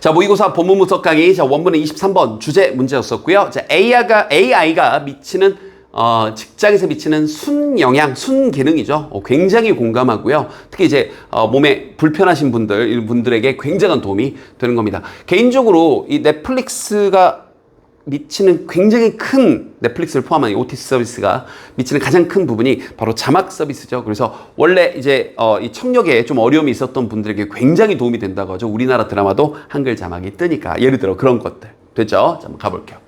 자, 모의고사 본문 분석 강의 자, 원문은 23번 주제 문제였었고요. 자, AI가 AI가 미치는 어, 직장에서 미치는 순영향, 순기능이죠. 어, 굉장히 공감하고요. 특히 이제 어, 몸에 불편하신 분들, 이 분들에게 굉장한 도움이 되는 겁니다. 개인적으로 이 넷플릭스가 미치는 굉장히 큰 넷플릭스를 포함한 이 OTT 서비스가 미치는 가장 큰 부분이 바로 자막 서비스죠. 그래서 원래 이제 어, 이 청력에 좀 어려움이 있었던 분들에게 굉장히 도움이 된다고 하죠. 우리나라 드라마도 한글 자막이 뜨니까 예를 들어 그런 것들 됐죠? 자, 한번 가볼게요.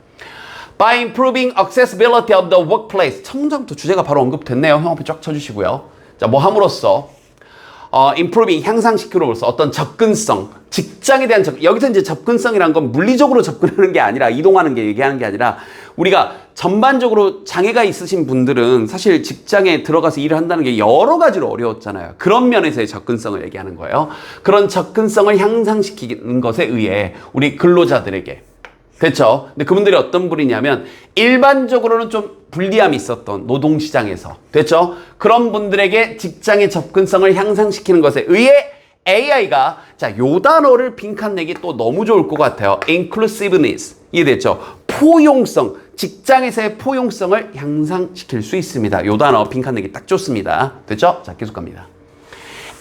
By improving accessibility of the workplace. 첫 문장부터 주제가 바로 언급됐네요. 형 앞에 쫙 쳐주시고요. 자, 뭐 함으로써 어, improving 향상시키로서 어떤 접근성, 직장에 대한 접, 여기서 이제 접근성이란 건 물리적으로 접근하는 게 아니라 이동하는 게 얘기하는 게 아니라 우리가 전반적으로 장애가 있으신 분들은 사실 직장에 들어가서 일을 한다는 게 여러 가지로 어려웠잖아요. 그런 면에서의 접근성을 얘기하는 거예요. 그런 접근성을 향상시키는 것에 의해 우리 근로자들에게 됐죠? 근데 그분들이 어떤 분이냐면 일반적으로는 좀 불리함이 있었던 노동시장에서 됐죠? 그런 분들에게 직장의 접근성을 향상시키는 것에 의해 AI가 자, 요 단어를 빈칸 내기 또 너무 좋을 것 같아요. inclusiveness. 이해됐죠? 포용성. 직장에서의 포용성을 향상시킬 수 있습니다. 요 단어 빈칸 내기 딱 좋습니다. 됐죠? 자, 계속 갑니다.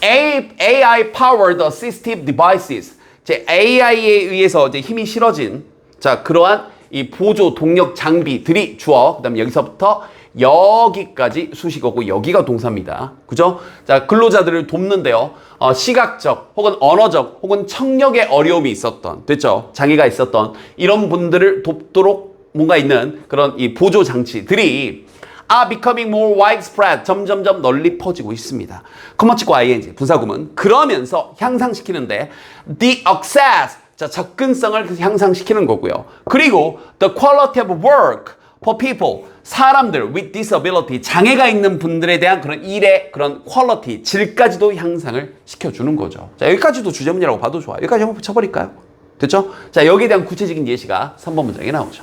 AI powered assistive devices. 제 AI에 의해서 이제 힘이 실어진 자, 그러한 이 보조 동력 장비들이 주어. 그다음에 여기서부터 여기까지 수식어고 여기가 동사입니다. 그죠? 자, 근로자들을 돕는데요. 어, 시각적 혹은 언어적 혹은 청력에 어려움이 있었던 됐죠? 장애가 있었던 이런 분들을 돕도록 뭔가 있는 그런 이 보조 장치들이 are becoming more widespread. 점점점 널리 퍼지고 있습니다. 커머치고 ing 분사구문 그러면서 향상시키는데 the access 자 접근성을 향상시키는 거고요. 그리고 the quality of work for people 사람들 with disability 장애가 있는 분들에 대한 그런 일의 그런 퀄리티 질까지도 향상을 시켜주는 거죠. 자 여기까지도 주제문이라고 봐도 좋아요. 여기까지 한번 붙여버릴까요? 됐죠? 자 여기에 대한 구체적인 예시가 3번 문장에 나오죠.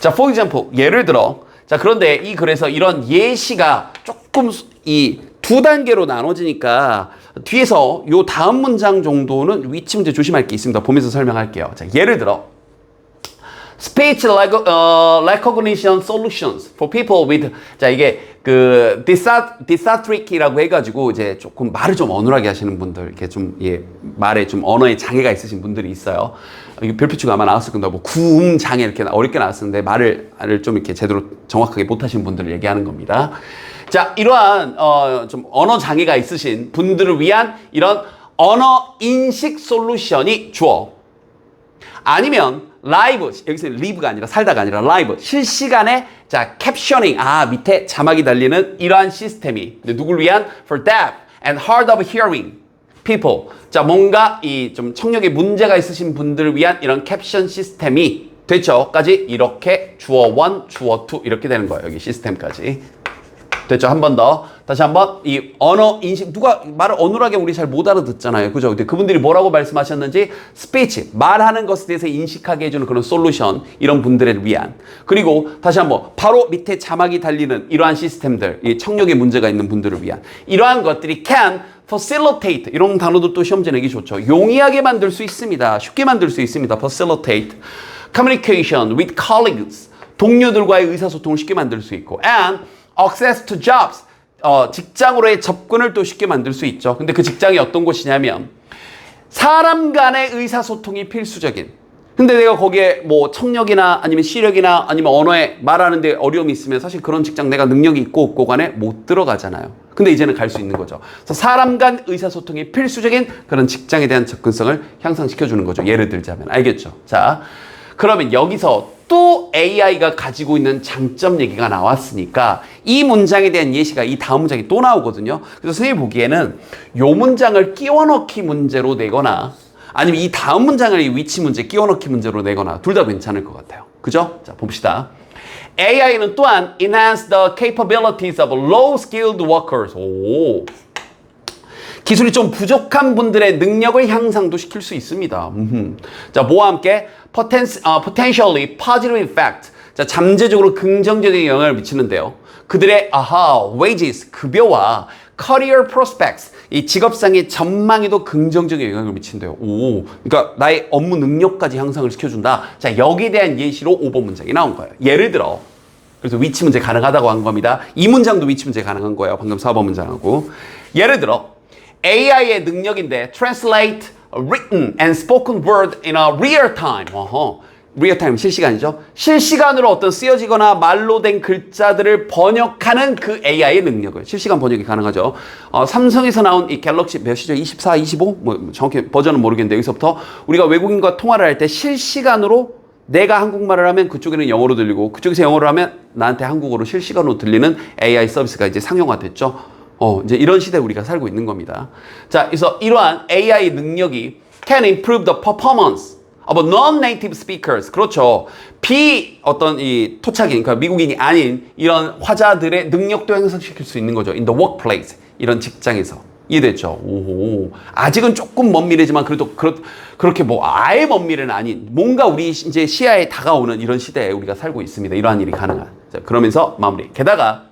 자, for example, 예를 들어, 자, 그런데 이 글에서 이런 예시가 조금 이 두 단계로 나눠지니까 뒤에서 요 다음 문장 정도는 위치 문제 조심할 게 있습니다. 보면서 설명할게요. 자, 예를 들어, speech 어, recognition solutions for people with 자 이게 그 dysa- dysarthric,이라고 해가지고 이제 조금 말을 좀 어눌하게 하시는 분들 이렇게 좀 예, 말에 좀 언어에 장애가 있으신 분들이 있어요. 별표치가 아마 나왔을 건데 뭐 구음 장애 이렇게 나- 어렵게 나왔었는데 말을 좀 이렇게 제대로 정확하게 못하신 분들을 얘기하는 겁니다. 자 이러한 어, 좀 언어 장애가 있으신 분들을 위한 이런 언어 인식 솔루션이 주어. 아니면 라이브 여기서 리브가 아니라 살다가 아니라 라이브. 실시간에 자 캡셔닝 아 밑에 자막이 달리는 이러한 시스템이. 근데 누굴 위한? For deaf and hard of hearing people. 자 뭔가 이 좀 청력에 문제가 있으신 분들을 위한 이런 캡션 시스템이 됐죠?까지 이렇게 주어 1, 주어 2 이렇게 되는 거예요 여기 시스템까지 됐죠? 한 번 더. 다시 한 번. 이 언어 인식, 누가 말을 어눌하게 우리 잘 못 알아듣잖아요. 그죠? 근데 그분들이 뭐라고 말씀하셨는지, 스피치, 말하는 것에 대해서 인식하게 해주는 그런 솔루션, 이런 분들을 위한. 그리고 다시 한 번, 바로 밑에 자막이 달리는 이러한 시스템들, 이 청력에 문제가 있는 분들을 위한. 이러한 것들이 can facilitate. 이런 단어도 또 시험지 내기 좋죠. 용이하게 만들 수 있습니다. 쉽게 만들 수 있습니다. facilitate. communication with colleagues. 동료들과의 의사소통을 쉽게 만들 수 있고. and access to jobs. 어, 직장으로의 접근을 또 쉽게 만들 수 있죠. 근데 그 직장이 어떤 곳이냐면 사람 간의 의사소통이 필수적인. 근데 내가 거기에 뭐 청력이나 아니면 시력이나 아니면 언어에 말하는데 어려움이 있으면 사실 그런 직장 내가 능력이 있고 없고 간에 못 들어가잖아요. 근데 이제는 갈 수 있는 거죠. 그래서 사람 간 의사소통이 필수적인 그런 직장에 대한 접근성을 향상시켜주는 거죠. 예를 들자면. 알겠죠? 자, 그러면 여기서 또 AI가 가지고 있는 장점 얘기가 나왔으니까 이 문장에 대한 예시가 이 다음 문장이 또 나오거든요. 그래서 선생님이 보기에는 요 문장을 끼워 넣기 문제로 내거나 아니면 이 다음 문장을 이 위치 문제 끼워 넣기 문제로 내거나 둘 다 괜찮을 것 같아요. 그죠? 자, 봅시다. AI는 또한 enhance the capabilities of low-skilled workers. 오. 기술이 좀 부족한 분들의 능력을 향상도 시킬 수 있습니다. 자, 뭐와 함께 poten, 어, potentially positive effect. 자, 잠재적으로 긍정적인 영향을 미치는데요. 그들의 아하 wages 급여와 career prospects 이 직업상의 전망에도 긍정적인 영향을 미친대요. 오, 그러니까 나의 업무 능력까지 향상을 시켜준다. 자, 여기에 대한 예시로 5번 문장이 나온 거예요. 예를 들어 그래서 위치 문제 가능하다고 한 겁니다. 이 문장도 위치 문제 가능한 거예요. 방금 4번 문장하고. 예를 들어 AI의 능력인데 translate written and spoken word in a real time. 어허. time 실시간이죠. 실시간으로 어떤 쓰여지거나 말로 된 글자들을 번역하는 그 AI의 능력을 실시간 번역이 가능하죠. 어, 삼성에서 나온 이 갤럭시 몇이죠? 24, 25? 뭐 정확히 버전은 모르겠는데 여기서부터 우리가 외국인과 통화를 할 때 실시간으로 내가 한국말을 하면 그쪽에는 영어로 들리고 그쪽에서 영어를 하면 나한테 한국어로 실시간으로 들리는 AI 서비스가 이제 상용화됐죠. 어, 이제 이런 시대에 우리가 살고 있는 겁니다. 자, 그래서 이러한 AI 능력이 can improve the performance of non-native speakers. 그렇죠. 비 어떤 이 토착인, 그러니까 미국인이 아닌 이런 화자들의 능력도 향상시킬 수 있는 거죠. in the workplace. 이런 직장에서. 이해됐죠? 오, 아직은 조금 먼 미래지만 그래도 그렇, 그렇게 뭐 아예 먼 미래는 아닌 뭔가 우리 이제 시야에 다가오는 이런 시대에 우리가 살고 있습니다. 이러한 일이 가능한. 자, 그러면서 마무리. 게다가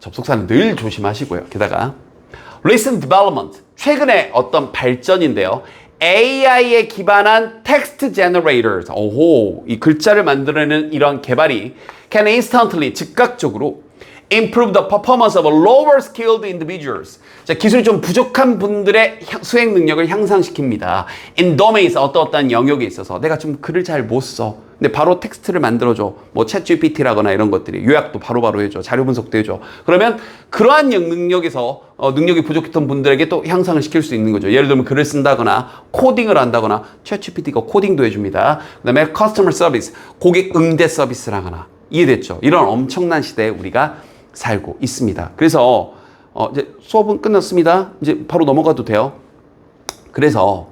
접속사는 늘 조심하시고요. 게다가 recent development 최근에 어떤 발전인데요. AI에 기반한 text generators. 오호, 이 글자를 만들어내는 이런 개발이 can instantly 즉각적으로 improve the performance of lower skilled individuals. 자, 기술이 좀 부족한 분들의 향- 수행 능력을 향상시킵니다. in domains 어떤 어떤 영역에 있어서 내가 좀 글을 잘 못 써. 근데 바로 텍스트를 만들어줘. 뭐 챗GPT라거나 이런 것들이 요약도 바로바로 해줘. 자료 분석도 해줘. 그러면 그러한 영- 능력에서 어, 능력이 부족했던 분들에게 또 향상을 시킬 수 있는 거죠. 예를 들면 글을 쓴다거나 코딩을 한다거나 챗GPT가 코딩도 해줍니다. 그 다음에 customer service 고객 응대 서비스를 하거나 이해됐죠? 이런 엄청난 시대에 우리가 살고 있습니다. 그래서 어, 이제 수업은 끝났습니다. 이제 바로 넘어가도 돼요. 그래서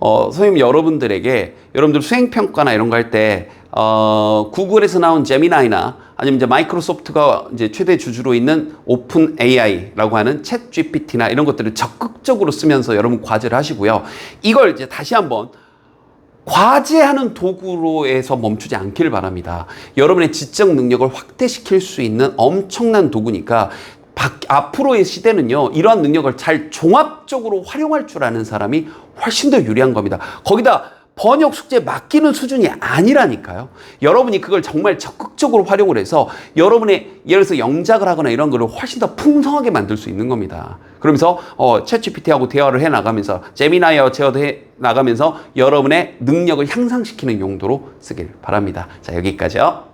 어, 선생님 여러분들에게 여러분들 수행 평가나 이런 거 할 때 어, 구글에서 나온 제미나이나 아니면 이제 마이크로소프트가 이제 최대 주주로 있는 오픈 AI라고 하는 챗 GPT나 이런 것들을 적극적으로 쓰면서 여러분 과제를 하시고요. 이걸 이제 다시 한번 과제하는 도구로에서 멈추지 않기를 바랍니다. 여러분의 지적 능력을 확대시킬 수 있는 엄청난 도구니까 밖- 앞으로의 시대는요, 이러한 능력을 잘 종합적으로 활용할 줄 아는 사람이 훨씬 더 유리한 겁니다. 거기다 번역 숙제 맡기는 수준이 아니라니까요. 여러분이 그걸 정말 적극적으로 활용을 해서 여러분의 예를 들어서 영작을 하거나 이런 거를 훨씬 더 풍성하게 만들 수 있는 겁니다. 그러면서 어, 챗GPT하고 대화를 해 나가면서 제미나이와 제어도 해 나가면서 여러분의 능력을 향상시키는 용도로 쓰길 바랍니다. 자, 여기까지요.